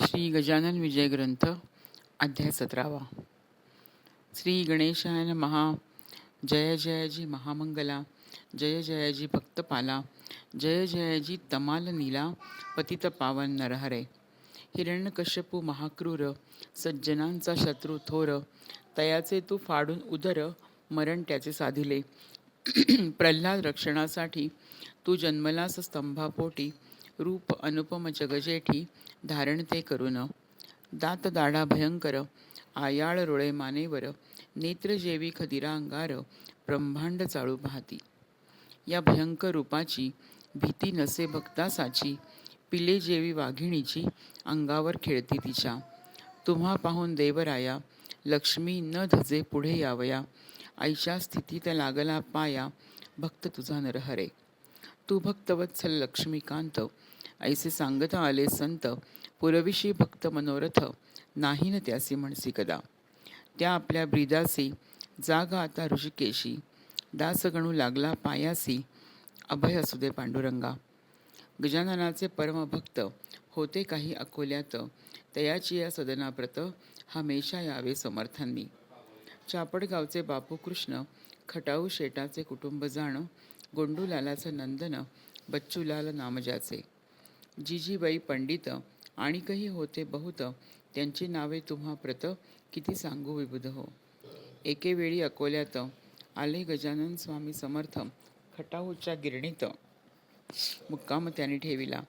श्री गजानन विजय ग्रंथ अध्याय सतरावा. श्री गणेशाय महा जय जयजी महामंगला. जय जयजी भक्तपाला. जय जयजी तमाल नीला. पतित पावन नरहरे. हिरण्यकश्यपू महाक्रूर. सज्जनांचा शत्रू थोर. तयाचे तू फाडून उदर. मरण त्याचे साधिले. प्रल्हाद रक्षणासाठी तू जन्मलास स्तंभापोटी. रूप अनुपम जगजेठी धारण ते करून दात दाढा भयंकर आयाळ रोळे मानेवर नेत्रजेवी खदिरा अंगार ब्रह्मांड चाळू पाहती या भयंकर रूपाची भीती नसे भक्तासाची साची पिलेजेवी वाघिणीची अंगावर खेळती तिच्या. तुम्हा पाहून देवराया लक्ष्मी न धजे पुढे यावया. आईच्या स्थितीत लागला पाया भक्त तुझा नरहरे. तू भक्तवत्सल लक्ष्मीकांत ऐसे सांगता आले संत पुरविशी भक्त मनोरथ नाही न त्यासी म्हणसी कदा त्या आपल्या ब्रिदासी जागा आता ऋषिकेशी. दासगणू लागला पायासी अभय असू दे पांडुरंगा. गजाननाचे परमभक्त होते काही अकोल्यात. तयाची या सदनाप्रत हमेशा यावे समर्थांनी. चापडगावचे बापू कृष्ण खटाऊ शेटाचे कुटुंब जाण गोंडूलालाचं नंदन बच्चूलाल नामजाचे. जिजीबाई पंडित आणिकही होते बहुत. त्यांची नावे तुम्हा प्रत किती सांगू विबुध हो. एकेवेळी अकोल्यात आले गजानन स्वामी समर्थ खटाहूच्या गिरणीत. मुक्काम त्याने ठेविला.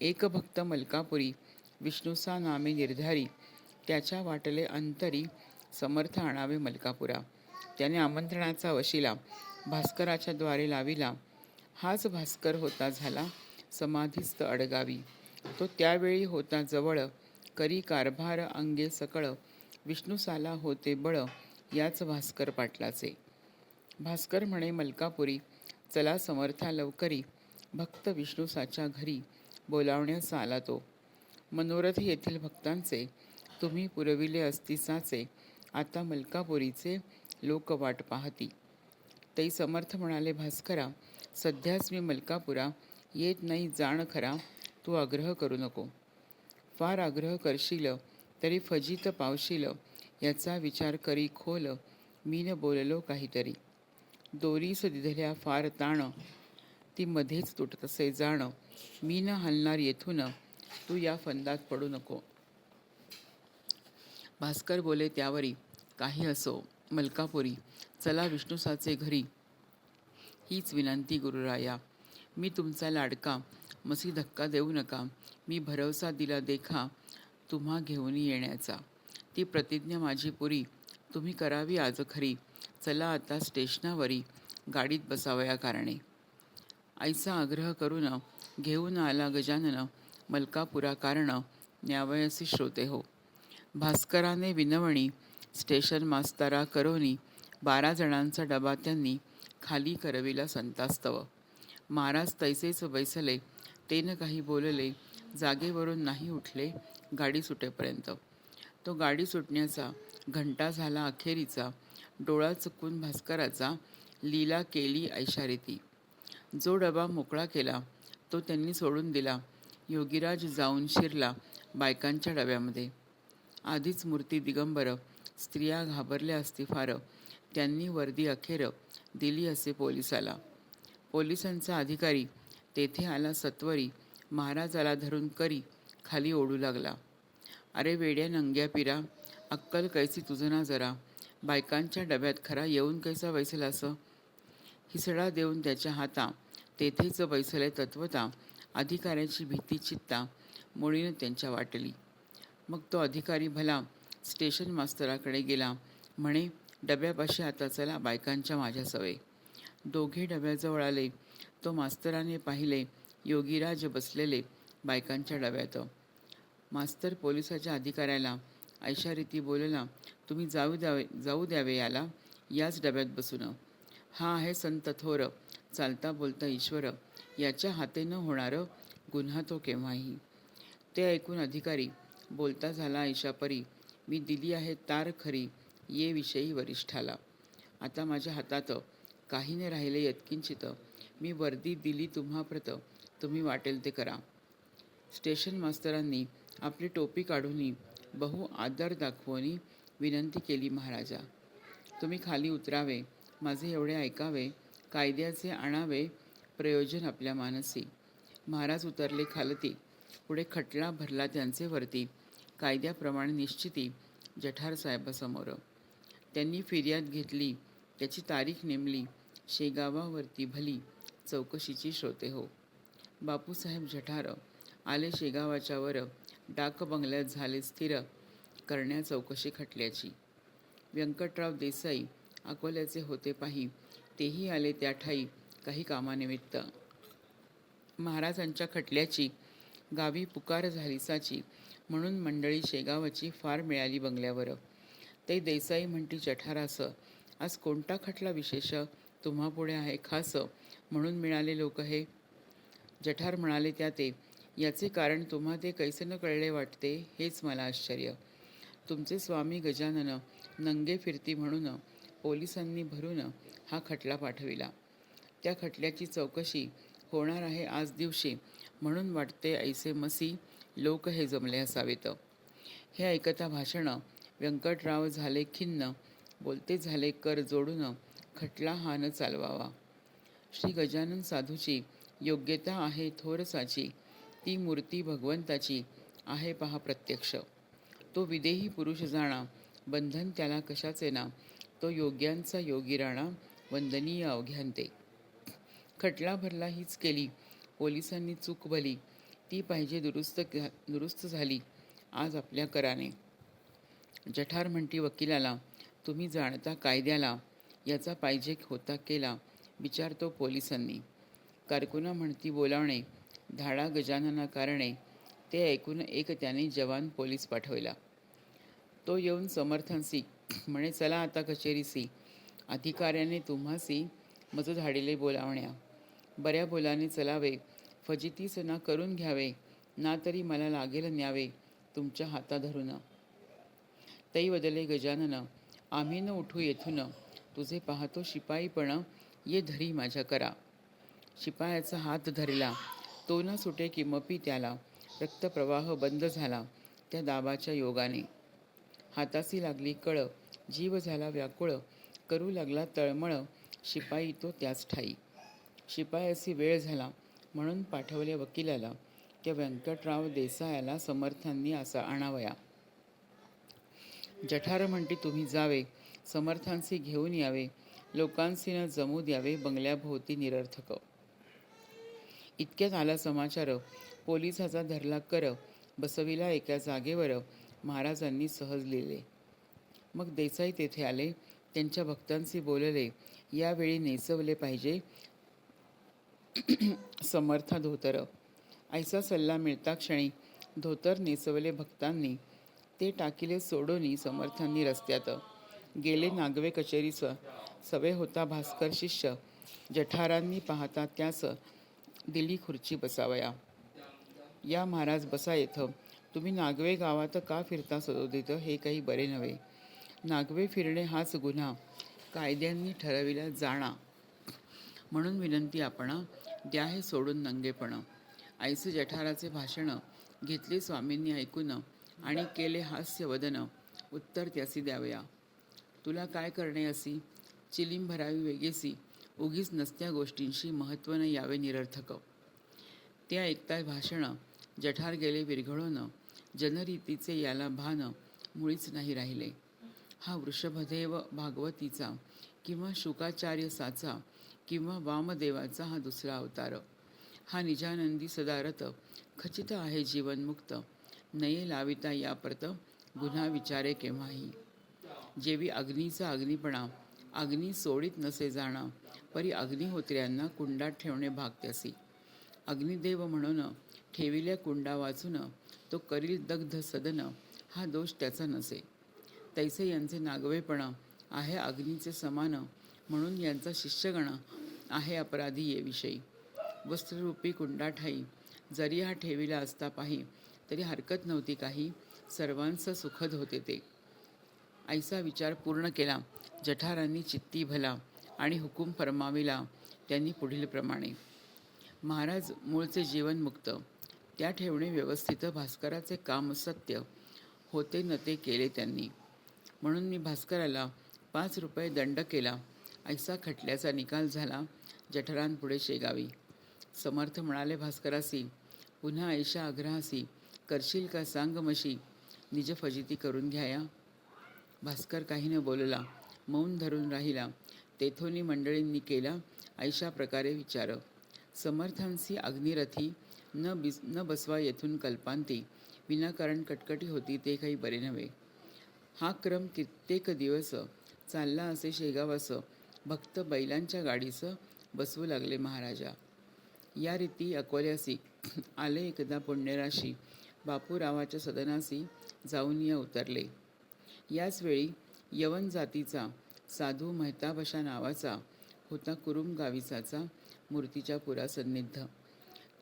एक भक्त मलकापुरी विष्णुसा नामे निर्धारी त्याच्या वाटले अंतरी समर्थ आणावे मलकापुरा. त्याने आमंत्रणाचा वशिला भास्कराच्या द्वारे लाविला. हाच भास्कर होता झाला समाधीस्थ अडगावी. तो त्यावेळी होता जवळ. करी कारभार अंगे सकळ. विष्णुसाला होते बळ याच भास्कर पाटलाचे. भास्कर म्हणे मलकापुरी चला समर्था लवकरी. भक्त विष्णुसाच्या घरी बोलावण्यास आला तो. मनोरथ येथील भक्तांचे तुम्ही पुरविले अस्तिसाचे आता मलकापुरीचे लोक वाट पाहती. तै समर्थ म्हणाले भास्करा सध्याच मी मलकापुरा येत नाही जाण खरा तू आग्रह करू नको. फार आग्रह करशील तरी फजित पावशील याचा विचार करी खोल मी न बोललो काहीतरी. दोरीस दिधल्या फार ताण ती मध्येच तुटत असे जाण मी न हलणार येथून तू या फंदात पडू नको. भास्कर बोले त्यावरी काही असो मलकापुरी चला विष्णुसाचे घरी. हीच विनंती गुरुराया. मी तुमचा लाडका. मसी धक्का देऊ नका. मी भरवसा दिला देखा. तुम्हा घेऊन येण्याचा. ती प्रतिज्ञा माझी पुरी. तुम्ही करावी आज खरी. चला आता स्टेशनावरी. गाडीत बसावया कारणे. आईचा आग्रह करून घेऊन आला गजानन. मलकापुरा कारण न्यावयासी श्रोते हो. भास्कराने विनवणी स्टेशन मास्तरा करोनी. बारा जणांचा डबा त्यांनी खाली करविला संतास्तव. महाराज तैसेच बैसले. ते न काही बोलले जागेवरून नाही उठले गाडी सुटेपर्यंत. तो गाडी सुटण्याचा घंटा झाला अखेरीचा. डोळा चुकून भास्कराचा लीला केली ऐशारीती. जो डबा मोकळा केला तो त्यांनी सोडून दिला. योगीराज जाऊन शिरला बायकांच्या डब्यामध्ये. आधीच मूर्ती दिगंबर स्त्रिया घाबरल्या असती फार. त्यांनी वर्दी अखेर दिली असे पोलिसाला. पोलिसांचा अधिकारी तेथे आला सत्वरी महाराजाला धरून करी खाली ओढू लागला. अरे वेड्या नंग्या पिरा अक्कल कैसी तुझं ना जरा. बायकांच्या डब्यात खरा येऊन कैसा बैसला असं? हिसडा देऊन त्याच्या हाता तेथेच बैसले तत्वता अधिकाऱ्याची भीती चित्ता मुळीनं त्यांच्या वाटली. मग तो अधिकारी भला स्टेशन मास्तराकडे गेला म्हणे डब्यापाशी आता चला बायकांच्या माझ्या सवय. दोघे डब्याजवळ आले. तो मास्तराने पाहिले योगीराज बसलेले बायकांच्या डब्यात. मास्तर पोलिसाच्या अधिकाऱ्याला ऐशारीती बोलला तुम्ही जाऊ द्यावे जाऊ द्यावे याला याच डब्यात बसून. हा आहे संत थोर चालता बोलता ईश्वर. याच्या हातेनं होणारं गुन्हा तो केव्हाही. ते ऐकून अधिकारी बोलता झाला ऐशापरी. मी दिली आहे तार खरी ये विषयी वरिष्ठाला. आता माझ्या हातात काही नाही राहिले यत्किंचित. मी वर्दी दिली तुम्हा प्रत तुम्ही वाटेल ते करा. स्टेशन मास्तरांनी आपली टोपी काढून बहु आदर दाखवून विनंती केली महाराजा. तुम्ही खाली उतरावे. माझे एवढे ऐकावे. कायद्याचे आणावे. प्रयोजन आपल्या मानसी. महाराज उतरले खालती. पुढे खटला भरला त्यांचे वरती. कायद्याप्रमाणे निश्चिती जठार साहेबासमोर. त्यांनी फिर्याद घेतली. त्याची तारीख नेमली. शेगावावरती भली चौकशीची श्रोते हो. बापूसाहेब जठार आले शेगावाच्या वर डाक बंगल्यात झाले स्थिर करण्या चौकशी खटल्याची. व्यंकटराव देसाई अकोल्याचे होते पाही तेही आले त्या ठाई काही कामानिमित्त. महाराजांच्या खटल्याची गावी पुकार झाली साची म्हणून मंडळी शेगावाची फार मिळाली बंगल्यावर. ते देसाई म्हणती जठारास आज कोणता खटला विशेष तुम्हा पुढे आहे खास म्हणून मिळाले लोक हे. जठार म्हणाले त्या ते याचे कारण तुम्हा ते कैसे न कळले वाटते हेच मला आश्चर्य. तुमचे स्वामी गजानन नंगे फिरती म्हणून पोलिसांनी भरून हा खटला पाठविला. त्या खटल्याची चौकशी होणार आहे आज दिवशी म्हणून वाटते ऐसे मसी लोक हे जमले असावेत. हे ऐकता भाषणं व्यंकटराव झाले खिन्न बोलते झाले कर जोडून खटला हा न चालवावा. श्री गजानन साधूची योग्यता आहे थोरसाची ती मूर्ती भगवंताची आहे पहा प्रत्यक्ष. तो विदेही पुरुष जाणा बंधन त्याला कशाचे ना तो योग्यांचा योगी राणा वंदनीय अवघ्यांते. खटला भरला हीच केली पोलिसांनी चूक भली ती पाहिजे दुरुस्त दुरुस्त झाली आज आपल्या कराने. जठार म्हणती वकिलाला तुम्ही जाणता कायद्याला याचा पाहिजे होता केला विचारतो पोलिसांनी. कारकुना म्हणती बोलावणे धाडा गजानना कारणे ते ऐकून एक त्याने जवान पोलीस पाठवला. तो येऊन समर्थांसी म्हणे चला आता कचेरीसी. अधिकाऱ्याने तुम्हासी मज धाडिले बोलावण्या. बऱ्या बोलाने चलावे. फजितीस ना करून घ्यावे. ना तरी मला लागेल न्यावे. तुमच्या हाता धरून तई बदले गजानन आम्ही न उठू येथून. तुझे पाहतो शिपाईपण ये धरी माझ्या करा. शिपायाचा हात धरला. तो न सुटे किमपी त्याला. रक्तप्रवाह बंद झाला त्या दाबाच्या योगाने. हातासी लागली कळ. जीव झाला व्याकुळ. करू लागला तळमळ. शिपाई तो त्याच ठाई. शिपायासी वेळ झाला. म्हणून पाठवले वकिलाला. त्या व्यंकटराव देसायाला समर्थांनी असा आणावया. जठार म्हणते तुम्ही जावे. समर्थांशी घेऊन यावे. लोकांशी न जमू द्यावे बंगल्याभोवती निरर्थक. इतक्यात आला समाचार. पोलिसाचा धरला कर. बसविला एका जागेवर महाराजांनी सहज लिहिले. मग देसाई तेथे आले. त्यांच्या भक्तांशी बोलले. यावेळी नेसवले पाहिजे. समर्था धोतर. ऐसा सल्ला मिळता क्षणी धोतर नेसवले भक्तांनी. ते टाकिले सोडोनी समर्थांनी रस्त्यात गेले नागवे कचेरीचं सवे होता भास्कर शिष्य. जठारांनी पाहता त्यास दिली खुर्ची बसावया. या महाराज बसा येथं. तुम्ही नागवे गावात का फिरता सदोदित हे काही बरे नव्हे. नागवे फिरणे हाच गुन्हा. कायद्यांनी ठरविला जाणा. म्हणून विनंती आपण द्या हे सोडून नंगेपण. आईचे जठाराचे भाषण घेतले स्वामींनी ऐकून आणि केले हास्य वदन उत्तर त्यासी द्यावया. तुला काय करणे असी? चिलीम भरावी वेगेसी. उगीच नसत्या गोष्टींशी महत्त्व न यावे निरर्थक. ते ऐकताय भाषणं जठार गेले विरघळून जनरीतीचे याला भान मुळीच नाही राहिले. हा वृषभदेव भागवतीचा किंवा शुकाचार्य साचा किंवा वामदेवाचा हा दुसरा अवतार. हा निजानंदी सदारत खचित आहे जीवनमुक्त. नये लाविता या परत गुन्हा विचारे केव्हाही. जेवी अग्नीचा अग्निपणा अग्नी सोडित नसे जाणा परी अग्निहोत्र्यांना कुंडात ठेवणे भाग त्यासी अग्निदेव म्हणून ठेविल्या कुंडा वाचून तो करील दग्ध सदन हा दोष त्याचा नसे. तैसे यांचे नागवेपणा आहे अग्नीचे समान म्हणून यांचा शिष्यगण आहे अपराधी ये विषयी वस्त्ररूपी कुंडाठाई जरी हा ठेविला असता पाही तरी हरकत नव्हती काही सर्वांचं सुखद होते ते. ऐसा विचार पूर्ण केला. जठारांनी चित्ती भला आणि हुकूम फरमाविला त्यांनी पुढील प्रमाणे. महाराज मूळचे जीवनमुक्त त्या ठेवणे व्यवस्थित भास्कराचे काम सत्य. होते न ते केले त्यांनी. म्हणून मी भास्कराला पाच रुपये दंड केला. ऐसा खटल्याचा निकाल झाला. जठरांपुढे शेगावी. समर्थ म्हणाले भास्करासी पुन्हा ऐशा आग्रहासी करशील का सांग मशी निज फजिती करून घ्याया. भास्कर काही न बोलला मौन धरून राहिला. तेथोनी मंडळींनी केला ऐशा प्रकारे विचार. समर्थांसी अग्निरथी न बिस न बसवा येथून कल्पांती. विनाकारण कटकटी होती ते काही बरे नव्हे. हा क्रम कित्येक दिवस चालला असे शेगावास भक्त बैलांच्या गाडीस बसवू लागले महाराजा. या रीती अकोल्यासी आले एकदा पुण्यराशी. बापूरावाच्या सदनासी जाऊन या उतरले. याच वेळी यवन जातीचा साधू मेहताबशा नावाचा होता कुरुम गाविसाचा मूर्तीच्या पुरासन्निध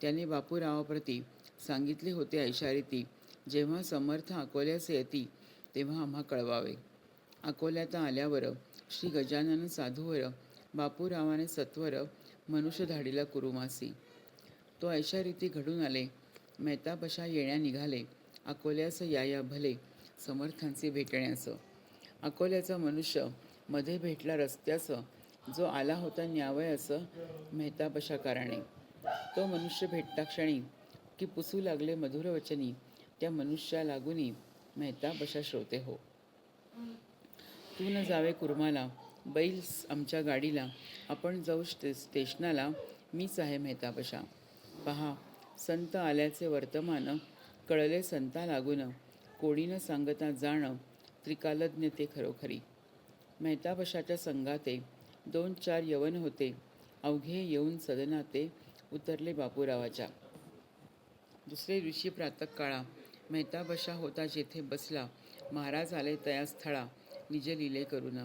त्याने बापूरावाप्रती सांगितले होते ऐशारीती जेव्हा समर्थ अकोल्यास येती तेव्हा आम्हा कळवावे. अकोल्यात आल्यावर श्री गजानन साधूवर बापूरावाने सत्वर मनुष्य धाडीला कुरुमासी. तो अशा रीती घडून आले मेहताबशा येण्या निघाले अकोल्यास या या भले समर्थांचे भेटण्याचं. अकोल्याचा मनुष्यमध्ये भेटला रस्त्याचं. जो आला होता न्यावयाचं मेहताबशा कारणे तो मनुष्य भेटता क्षणी की पुसू लागले मधुर वचनी त्या मनुष्या लागुनी मेहताबशा श्रोते हो. तू न जावे कुर्माला बैल आमच्या गाडीला आपण जाऊ स्टे स्टेशनाला मीच आहे मेहताबशा. पहा संत आल्याचे वर्तमान कळले संता लागून. कोडीनं सांगता जाणं त्रिकालज्ञ ते खरोखरी. मेहताबशाच्या संघाते दोन चार यवन होते. अवघे येऊन सदनाते उतरले बापूरावाच्या. दुसरे ऋषी प्रातःकाळा मेहताबशा होता जेथे बसला. महाराज आले तया स्थळा निज लिले करून.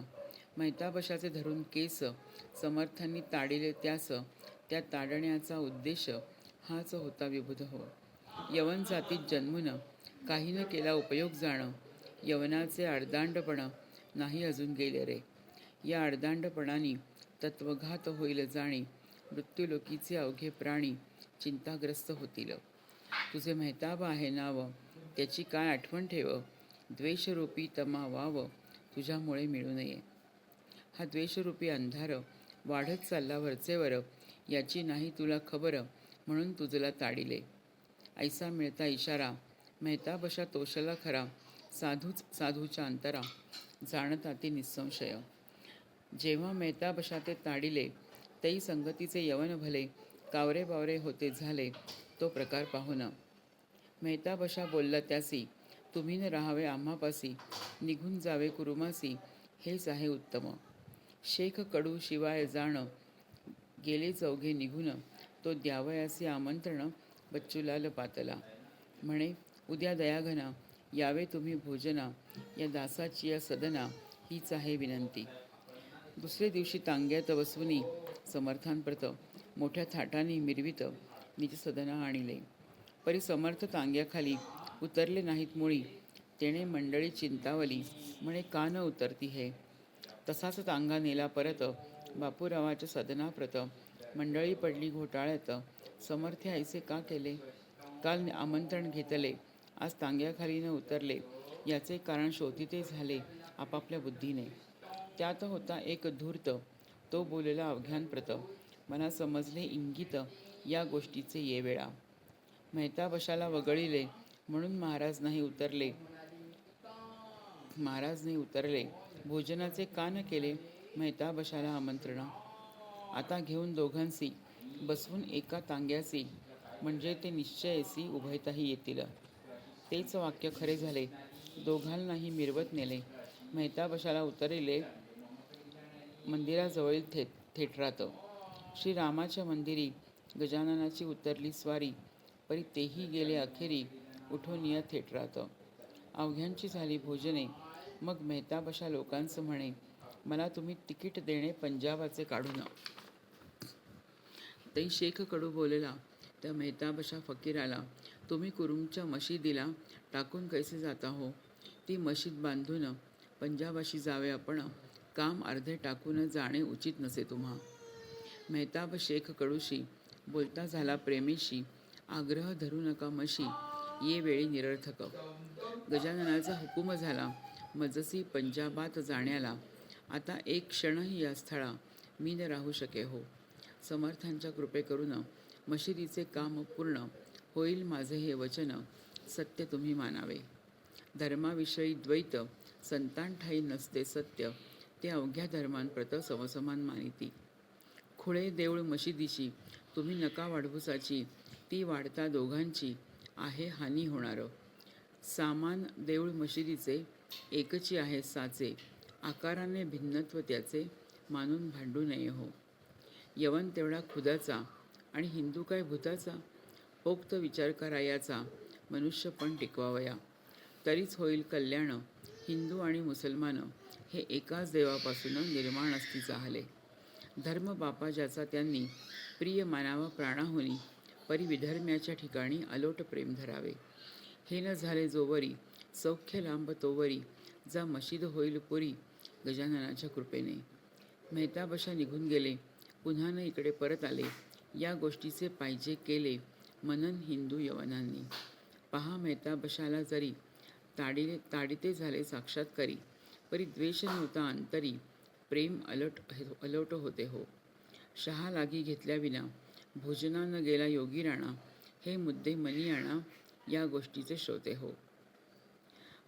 मेहताबशाचे धरून केस समर्थांनी ताडिले त्यास. त्या ताडण्याचा उद्देश हाच होता विबुध हो. यवन जातीत जन्मून काही न केला उपयोग जाणं यवनाचे अर्धांडपण नाही अजून गेले रे. या अर्धांडपणाने तत्वघात होईल जाणे मृत्यूलोकीचे अवघे प्राणी चिंताग्रस्त होतील. तुझे मेहताब आहे नाव त्याची काय आठवण ठेव. द्वेषरूपी तमा वाव तुझ्यामुळे मिळू नये. हा द्वेषरूपी अंधार वाढत चालला वरचेवर याची नाही तुला खबर म्हणून तुझला ताडिले. ऐसा मिळता इशारा मेहताबशा तोषला खरा. साधूच साधूच्या अंतरा. जाणता ती निसंशय. जेव्हा मेहताबशा ते ताडिले तई संगतीचे यवन भले कावरे बावरे होते झाले तो प्रकार पाहुना. मेहताबशा बोलला त्यासी तुम्ही न राहावे आम्हापासी निघून जावे कुरुमासी हेच आहे उत्तम. शेख कडू शिवाय जाणं गेले चौघे निघून तो द्यावयासी आमंत्रण बच्चूलाल पातला. म्हणे उद्या दयाघना यावे तुम्ही भोजना या दासाची या सदना हीच आहे विनंती. दुसरे दिवशी तांग्यात बसवूनी समर्थांप्रत मोठ्या थाटाने मिरवित निज सदना आणले. परी समर्थ तांग्याखाली उतरले नाहीत मुळी तेणे मंडळी चिंतावली म्हणे का न उतरती हे? तसाच तांगा नेला परत बापूरावाच्या सदनाप्रत मंडळी पडली घोटाळ्यात समर्थ ऐसे का केले? काल आमंत्रण घेतले आज तांग्याखाली न उतरले. याचे कारण शोधिते झाले आपापल्या बुद्धीने. त्यात होता एक धूर्त. तो बोलला अवघ्यानप्रत मला समजले इंगित या गोष्टीचे ये वेळा. मेहताबशाला वगळिले म्हणून महाराज नाही उतरले. महाराज नाही उतरले. भोजनाचे का न केले? मेहताबशाला आमंत्रण. आता घेऊन दोघांसी. बसवून एका तांग्यासी. म्हणजे ते निश्चयसी उभयताही येतील. तेच वाक्य खरे झाले. दोघांनाही मिरवत नेले. मेहताबशाला उतरले मंदिराजवळील थे थेटरात. श्रीरामाच्या मंदिरी गजाननाची उतरली स्वारी परी तेही गेले अखेरी उठून या थेटरात. अवघ्यांची झाली भोजने. मग मेहताबशा लोकांचं म्हणे मला तुम्ही तिकीट देणे पंजाबाचे काढून तई शेख कडू बोलला. त्या मेहताबशा फकीराला तुम्ही कुरुमच्या मशिदीला टाकून कैसे जाता हो? ती मशीद बांधून पंजाबाशी जावे आपण. काम अर्धे टाकून जाणे उचित नसे तुम्हा. मेहताब शेख कडूशी बोलता झाला प्रेमीशी. आग्रह धरू नका मशी. ये वेळी निरर्थक. गजाननाचा हुकूम झाला. मजसी पंजाबात जाण्याला. आता एक क्षणही या स्थळा मी न राहू शके हो. समर्थांच्या कृपे करून मशिदीचे काम पूर्ण होईल माझे हे वचन सत्य तुम्ही मानावे. धर्माविषयी द्वैत संतान ठाई नसते सत्य ते अवघ्या धर्मांप्रत समसमान मानिती. खुळे देऊळ मशिदीची तुम्ही नका वाढवूसाची ती वाढता दोघांची आहे हानी होणार. सामान देऊळ मशिदीचे एकची आहे साचे आकाराने भिन्नत्व त्याचे मानून भांडू नये हो. यवन तेवढा खुदाचा आणि हिंदू काय भूताचा? पोक्त विचार करायाचा मनुष्य पण टिकवावया. तरीच होईल कल्याण हिंदू आणि मुसलमान हे एकाच देवापासून निर्माण असती चाहले धर्म बापा ज्याचा त्यांनी प्रिय मानावा प्राणाहुनी परिविधर्म्याच्या ठिकाणी अलोट प्रेम धरावे. हे न झाले जोवरी सौख्य लांब तोवरी जा मशीद होईल पुरी गजाननाच्या कृपेने. मेहताबशा निघून गेले पुन्हा न इकडे परत आले या गोष्टीचे पाहिजे केले मनन हिंदू यवनांनी. पहा मेहताबशाला जरी ताडी ताडिते झाले साक्षात्कारी परी द्वेष नव्हता अंतरी प्रेम अलट अलोट होते हो. शहा लागी घेतल्याविना भोजना न गेला योगी राणा हे मुद्दे मनी आणा या गोष्टीचे श्रोते हो.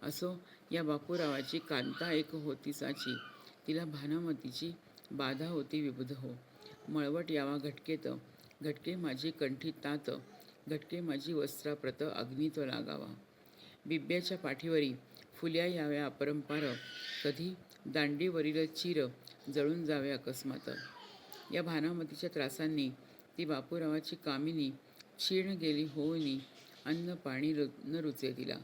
असो या बापूरावाची कांता एक होती साची तिला भानामतीची बाधा होती विबुध हो. मळवट यावा घटकेत घटके माझी कंठी तात घटके माझी वस्त्राप्रत अग्नित लागावा. बिब्याच्या पाठीवरी फुल्या याव्या अपरंपार. कधी दांडीवरील चिर जळून जावे अकस्मात. या भानामतीच्या त्रासांनी ती बापूरावाची कामिनी क्षीण गेली होऊनी अन्न पाणी रु न रुचे तिला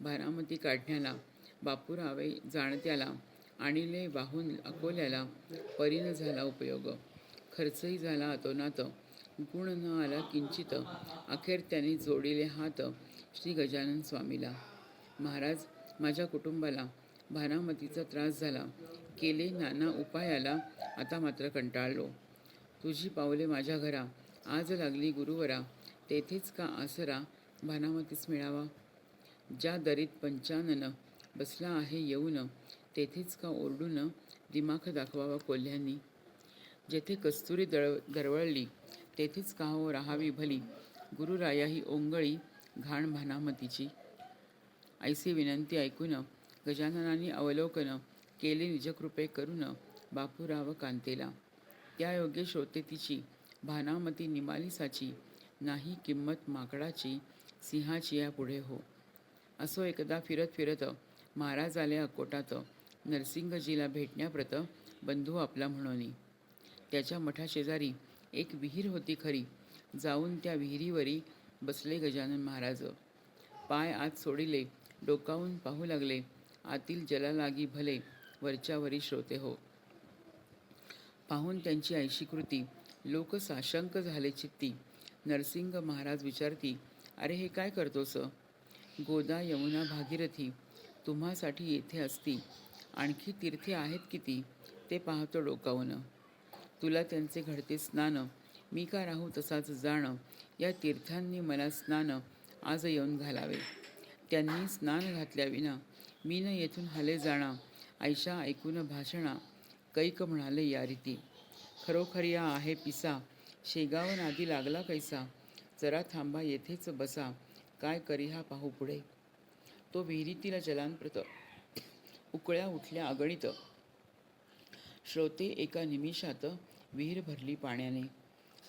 भानामती काढण्याला बापूरावे जाणत्याला आणिले वाहून अकोल्याला परीन झाला उपयोग. खर्चही झाला अतोनात. गुण न आला किंचित अखेर त्यांनी जोडिले हात श्री गजानन स्वामीला. महाराज माझ्या कुटुंबाला भानामतीचा त्रास झाला. केले नाना उपायाला आता मात्र कंटाळलो. तुझी पावले माझ्या घरा. आज लागली गुरुवरा. तेथेच का आसरा भानामतीस मिळावा? ज्या दरीत पंचानन बसला आहे येऊन तेथेच का ओरडून दिमाख दाखवावा कोल्ह्यांनी? जेथे कस्तुरी दळ दरवळली तेथेच का हो राहावी भली. गुरुराया ही ओंगळी घाण भानामतीची. ऐसी विनंती ऐकून गजाननाने अवलोकन केले निजकृपे करून बापूराव कांतेला. त्या योग्य श्रोते तिची भानामती निमालिसाची नाही किंमत माकडाची सिंहाची या पुढे हो. असो एकदा फिरत फिरत महाराज आले अकोटात नरसिंगजीला भेटण्याप्रत बंधू आपला म्हणून. त्याच्या मठाशेजारी एक विहीर होती खरी. जाऊन त्या विहिरीवरी बसले गजानन महाराज. पाय आत सोडिले डोकावून पाहू लागले आतील जलालागी भले वरच्यावरी श्रोते हो. पाहून त्यांची ऐशी कृती लोक साशंक झाले चित्ती. नरसिंग महाराज विचारती अरे हे काय करतोस? गोदा यमुना भागीरथी तुम्हासाठी येथे असती. आणखी तीर्थे आहेत किती? ते पाहतो डोकावून. तुला त्यांचे घडते स्नान. मी का राहू तसाच जाणं? या तीर्थांनी मला स्नान आज येऊन घालावे. त्यांनी स्नान घातल्याविना मी न येथून हाले जाणा. आयशा ऐकून भाषणा. कैक म्हणाले या रीती. खरोखर या आहे पिसा. शेगाव नादी लागला कैसा? जरा थांबा येथेच बसा. काय करी हा पाहू पुढे. तो विहिरीतील जलांप्रत उकळ्या उठल्या अगणित. श्रोते एका निमिषात विहीर भरली पाण्याने.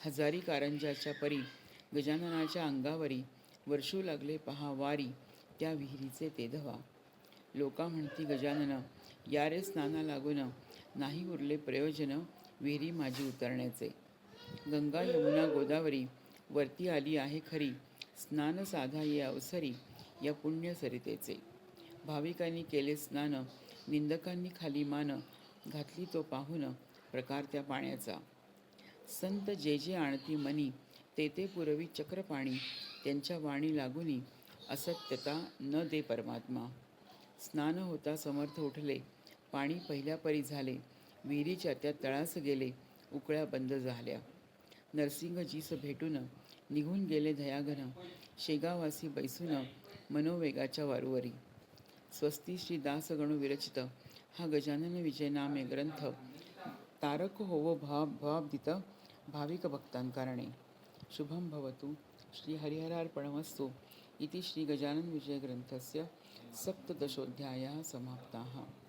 हजारी कारंजाच्या परी गजाननाच्या अंगावरी वर्षू लागले पहा वारी त्या विहिरीचे ते धवा. लोका म्हणती गजानन या रे स्नाना लागून नाही उरले प्रयोजन विहिरी माझी उतरण्याचे. गंगा यमुना गोदावरी वरती आली आहे खरी स्नान साधा ये अवसरी या पुण्य सरितेचे. भाविकांनी केले स्नान निंदकांनी खाली मान घातली तो पाहून प्रकार त्या पाण्याचा. संत जे जे आणती मनी ते ते पुरवी चक्रपाणी त्यांच्या वाणी लागुनी असत्यता न दे परमात्मा. स्नान होता समर्थ उठले पाणी पहिल्या परी झाले विहिरीच्या त्या तळास गेले उकळ्या बंद झाल्या. नरसिंहजीस भेटून निघून गेले दयाघन शेगावासी बैसून मनोवेगाच्या वारूवरी. स्वस्ती श्री दासगणू विरचित हा गजानन विजयनामे ग्रंथ तारक होवो भाव भावदित भाविक भक्तांकारणे. शुभं भवतु. श्री हरिहरार्पणमस्तु. इति श्री गजानन विजय ग्रंथस्य सप्तदशोऽध्यायः समाप्ताः.